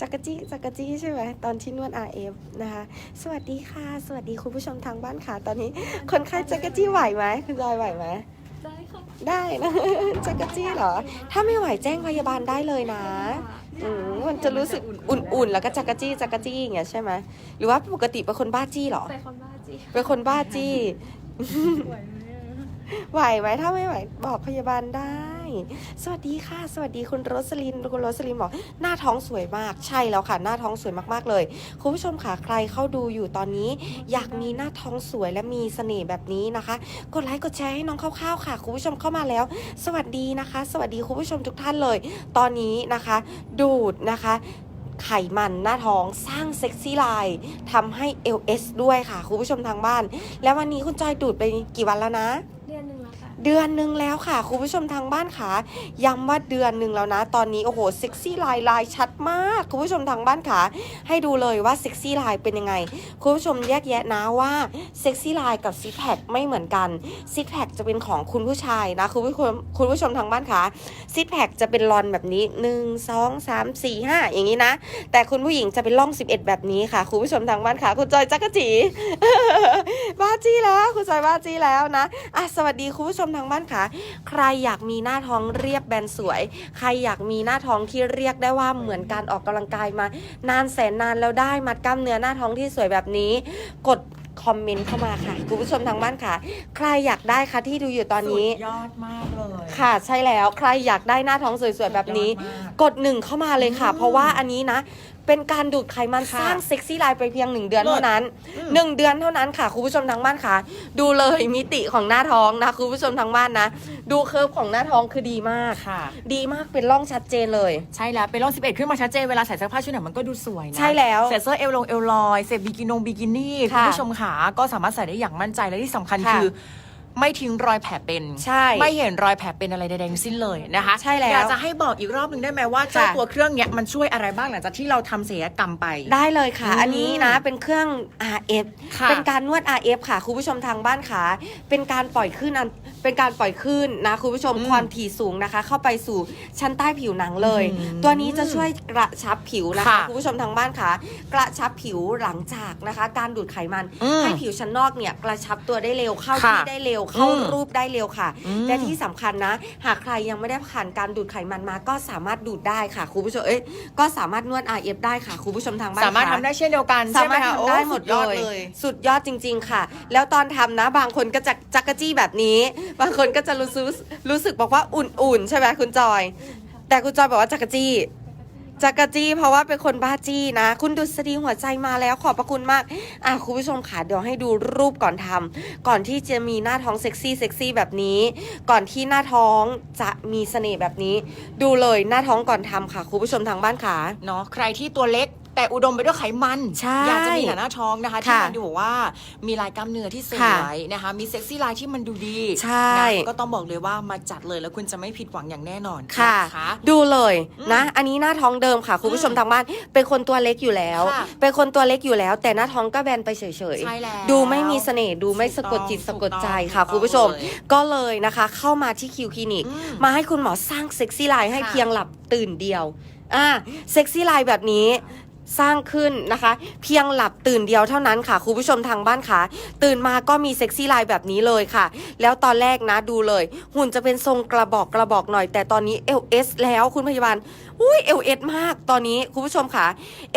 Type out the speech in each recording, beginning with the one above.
จักรจี้จักรจี้ใช่ไหมตอนที่นวด RF นะคะ สวัสดีค่ะ สวัสดีคุณผู้ชมทางบ้านค่ะ ตอนนี้คนไข้จักรจี้ไหวไหมคุณจอยไหวไหมได้ค่ะได้นะจักรจี้เหรอ ถ้าไม่ไหวแจ้งพยาบาลได้เลยนะอืมมันจะรู้สึกอุ่นๆ แล้วก็จักรจี้จักรจี้อย่างเงี้ยใช่ไหมหรือว่าปกติเป็นคนบ้าจี้เหรอเป็นคนบ้าจีเป็นคนบ้าจี้ไหวไหมอะไหวไหมถ้าไม่ไหวบอกพยาบาลได้ สวัสดีค่ะ สวัสดีคุณโรสลิน คุณโรสลินบอกหน้าท้องสวยมาก ใช่แล้วค่ะ หน้าท้องสวยมากๆเลย คุณผู้ชมค่ะ ใครเข้าดูอยู่ตอนนี้ อยากมีหน้าท้องสวยและมีเสน่ห์แบบนี้นะคะ กดไลค์กดแชร์ให้น้องคร่าวๆค่ะ คุณผู้ชมเข้ามาแล้ว สวัสดีนะคะ สวัสดีคุณผู้ชมทุกท่านเลย ตอนนี้นะคะ ดูดนะคะไขมันหน้าท้องสร้างเซ็กซี่ไลน์ทำให้ LS ด้วยค่ะ คุณผู้ชมทางบ้าน แล้ววันนี้คุณจอยดูดไปกี่วันแล้วนะ เดือนหนึ่งแล้วค่ะ คุณผู้ชมทางบ้านค่ะย้ำว่าเดือนหนึ่งแล้วนะ ตอนนี้โอ้โหเซ็กซี่ไลน์ลายชัดมาก คุณผู้ชมทางบ้านค่ะ ให้ดูเลยว่าเซ็กซี่ไลน์เป็นยังไง คุณผู้ชมแยกแยะนะว่าเซ็กซี่ไลน์กับซิกแพคไม่เหมือนกันซิกแพคจะเป็นของคุณผู้ชายนะคุณผู้ชมคุณผู้ชมทางบ้านค่ะซิกแพคจะเป็นรอนแบบนี้หนึ่งสองสามสี่ห้าอย่างนี้นะ แต่คุณผู้หญิงจะเป็นร่อง 11 แบบนี้ค่ะ คุณผู้ชมทางบ้านค่ะ คุณจอยจักรจี จี้แล้วคุณจอยบ้าจี้แล้วนะอะสวัสดีคุณผู้ชมทางบ้านค่ะ ใครอยากมีหน้าท้องเรียบแบนสวย ใครอยากมีหน้าท้องที่เรียกได้ว่าเหมือนการออกกำลังกายมา นานแสนนานแล้วได้มัดกล้ามเนื้อหน้าท้องที่สวยแบบนี้ กดคอมเมนต์เข้ามาค่ะ คุณผู้ชมทางบ้านค่ะ ใครอยากได้คะที่ดูอยู่ตอนนี้ สุดยอดมากเลย ค่ะใช่แล้วใครอยากได้หน้าท้องสวยๆแบบนี้สุดยอดมากกดหนึ่งเข้ามาเลยค่ะ เพราะว่าอันนี้นะ เป็นการดูดไขมันค่ะสร้างเซ็กซี่ไลน์ไปเพียงหนึ่งเดือนเลิศเท่านั้นอืมหนึ่งเดือนเท่านั้นค่ะคุณผู้ชมทางบ้านค่ะ ดูเลยมิติของหน้าท้องนะคุณผู้ชมทางบ้านนะ ดูเคิร์ฟของหน้าท้องคือดีมากค่ะ ดีมากเป็นร่องชัดเจนเลย ใช่แล้วเป็นร่อง 11 ขึ้นมาชัดเจนเวลาใส่เสื้อผ้าชุดไหนมันก็ดูสวยนะใช่แล้วใส่เสื้อเอวลงเอวลอยใส่บิกินงบิกินี่ค่ะคุณผู้ชมขาก็สามารถใส่ได้อย่างมั่นใจและที่สำคัญค่ะคือ ไม่ทิ้งรอยแผลเป็น ใช่ ไม่เห็นรอยแผลเป็นอะไรใดๆทั้งสิ้นเลยนะคะใช่แล้วอยากจะให้บอกอีกรอบหนึ่งได้ไหมว่าเจ้าค่ะ ตัวเครื่องเนี้ยมันช่วยอะไรบ้างหลังจากที่เราทำศัลยกรรมไป ได้เลยค่ะ อืมอันนี้นะเป็นเครื่อง RF ค่ะเป็นการนวด RF ค่ะ คุณผู้ชมทางบ้านค่ะ เป็นการปล่อยคลื่นอัน เป็นการปล่อยคลื่นนะคุณผู้ชมอืมความถี่สูงนะคะ เข้าไปสู่ชั้นใต้ผิวหนังเลยอืมตัวนี้จะช่วยกระชับผิวนะคะค่ะคุณผู้ชมทางบ้านค่ะ กระชับผิวหลังจากนะคะ การดูดไขมันอืมให้ผิวชั้นนอกเนี่ยกระชับตัวได้เร็วเข้าค่ะที่ได้เร็วเข้าอืมรูปได้เร็วค่ะอืมและที่สำคัญนะ หากใครยังไม่ได้ผ่านการดูดไขมันมาก็สามารถดูดได้ค่ะคุณผู้ชมเอ้ยก็สามารถนวด RF ได้ค่ะคุณผู้ชมทางบ้านสามารถค่ะทำได้เช่นเดียวกันสามารถใช่หคะทำได้โอ้หมดสุยอเลย สุดยอดจริง ๆ ค่ะ แล้วตอนทำนะบางคนก็จะจักกะจี้แบบนี้บางคนก็จะรู้สึกรู้สึกบอกว่าอุ่นๆ ใช่ไหมคุณจอย แต่คุณจอยบอกว่าจักกะจี้จักกะจี้เพราะว่าเป็นคนบ้าจี้นะ คุณดุษฎีหัวใจมาแล้วขอบพระคุณมาก อะคุณผู้ชมค่ะเดี๋ยวให้ดูรูปก่อนทำก่อนที่จะมีหน้าท้องเซ็กซี่เซ็กซี่แบบนี้ ก่อนที่หน้าท้องจะมีเสน่ห์แบบนี้ ดูเลยหน้าท้องก่อนทำค่ะคุณผู้ชมทางบ้านค่ะเนาะใครที่ตัวเล็ก แต่อุดมไปด้วยไขมันใช่อยากจะมีหน้าท้องนะคะ ที่ค่ะมันดูว่ามีลายกล้ามเนื้อที่สวค่ะยนะคะ มีเซ็กซี่ไลน์ที่มันดูดีใช่ นะก็ต้องบอกเลยว่ามาจัดเลยแล้วคุณจะไม่ผิดหวังอย่างแน่นอนค่ะนะคะดูเลยอืมนะ อันนี้หน้าท้องเดิมค่ะ คุณผู้ชมทางบ้าน เป็นคนตัวเล็กอยู่แล้ว ค่ะ เป็นคนตัวเล็กอยู่แล้ว แต่หน้าท้องก็แบนไปเฉยใช่แล้วดูไม่มีเสน่ห์ดูไม่สะกดจิตถูสะต้องกดใจถูกค่ะต้องคุณผู้ชมเลยก็เลยนะคะ เข้ามาที่คิวคลินิก อืมมาให้คุณหมอสร้างเซ็กซี่ไลน์ให้ค่ะ เพียงหลับตื่นเดียวอ่าเซ็กซี่ไลน์แบบนี้ สร้างขึ้นนะคะ เพียงหลับตื่นเดียวเท่านั้นค่ะคุณผู้ชมทางบ้านค่ะ ตื่นมาก็มีเซ็กซี่ไลน์แบบนี้เลยค่ะ แล้วตอนแรกนะดูเลย หุ่นจะเป็นทรงกระบอกกระบอกหน่อย แต่ตอนนี้ LS แล้วคุณพยาบาล อุ้ย LS มากตอนนี้คุณผู้ชมค่ะ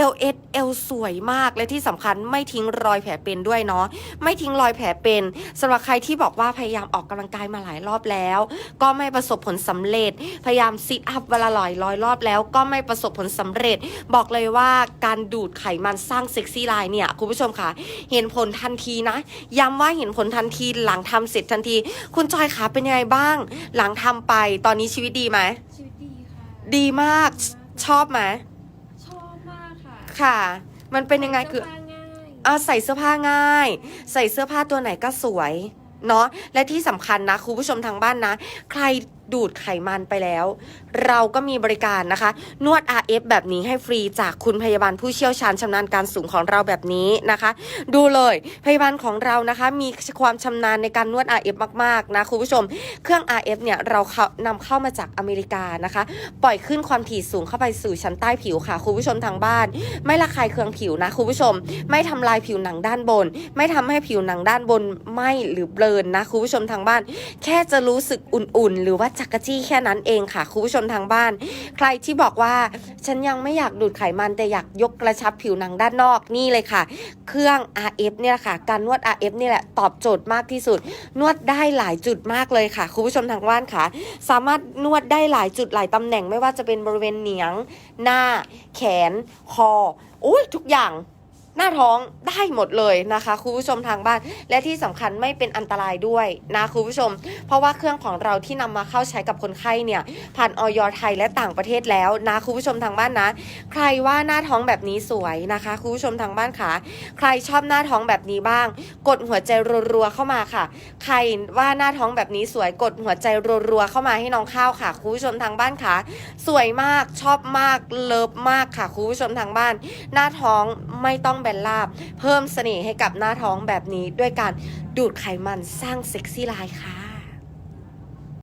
LS L สเอลสวยมากและที่สำคัญไม่ทิ้งรอยแผลเป็นด้วยเนาะไม่ทิ้งรอยแผลเป็นสำหรับใครที่บอกว่าพยายามออกกำลังกายมาหลายรอบแล้ว ก็ไม่ประสบผลสำเร็จ พยายามซิทอัพเวลาหลายร้อยรอบแล้วก็ไม่ประสบผลสำเร็จ บอกเลยว่าการดูดไขมันสร้างเซ็กซี่ไลน์เนี่ยคุณผู้ชมค่ะ เห็นผลทันทีนะ ย้ำว่าเห็นผลทันทีหลังทำเสร็จทันที คุณจอยขาเป็นยังไงบ้าง หลังทำไปตอนนี้ชีวิตดีไหม ดีค่ะดีมากชอบไหมชอบมากค่ะค่ะ มันเป็นยังไงคือเสื้ผ้าง่ายอะใส่เสื้อผ้าง่าย ใส่เสื้อผ้าตัวไหนก็สวย เนาะและที่สำคัญนะคุณผู้ชมทางบ้านนะ ใคร ดูดไขมันไปแล้ว เราก็มีบริการนะคะ นวด RF แบบนี้ให้ฟรีจากคุณพยาบาลผู้เชี่ยวชาญชำนาญการสูงของเราแบบนี้นะคะ ดูเลยพยาบาลของเรานะคะมีความชำนาญในการนวด RF มากๆนะคุณผู้ชม เครื่อง RF เนี่ยเราเขานำเข้ามาจากอเมริกานะคะ ปล่อยขึ้นความถี่สูงเข้าไปสู่ชั้นใต้ผิวค่ะคุณผู้ชมทางบ้าน ไม่ระคายเคืองผิวนะคุณผู้ชม ไม่ทำลายผิวหนังด้านบน ไม่ทำให้ผิวหนังด้านบนไหมหรือเบลนนะคุณผู้ชมทางบ้าน แค่จะรู้สึกอุ่นๆ หรือว่าจักระจี้แค่นั้นเองค่ะคุณผู้ชมทางบ้าน ใครที่บอกว่าฉันยังไม่อยากดูดไขมันแต่อยากยกกระชับผิวหนังด้านนอกนี่เลยค่ะ เครื่อง RF เนี่ยค่ะ การนวด RF เนี่ยแหละตอบโจทย์มากที่สุด นวดได้หลายจุดมากเลยค่ะคุณผู้ชมทางบ้านค่ะ สามารถนวดได้หลายจุดหลายตำแหน่งไม่ว่าจะเป็นบริเวณเหนียง หน้า แขน คอโอ้ยทุกอย่าง หน้าท้องได้หมดเลยนะคะคุณผู้ชมทางบ้าน และที่สำคัญไม่เป็นอันตรายด้วยนะคุณผู้ชม เพราะว่าเครื่องของเราที่นำมาเข้าใช้กับคนไข้เนี่ยผ่านออยไทยและต่างประเทศแล้วนะคุณผู้ชมทางบ้านนะ ใครว่าหน้าท้องแบบนี้สวยนะคะคุณผู้ชมทางบ้านค่ะใครชอบหน้าท้องแบบนี้บ้าง กดหัวใจรัวๆเข้ามาค่ะ ใครว่าหน้าท้องแบบนี้สวยกดหัวใจรัวๆเข้ามาให้น้องข้าวค่ะคุณผู้ชมทางบ้านค่ะสวยมากชอบมากเลิฟมากค่ะคุณผู้ชมทางบ้าน หน้าท้องไม่ต้องแบนราบเพิ่มเสน่ห์ให้กับหน้าท้องแบบนี้ ด้วยการดูดไขมันสร้างเซ็กซี่ไลน์ค่ะ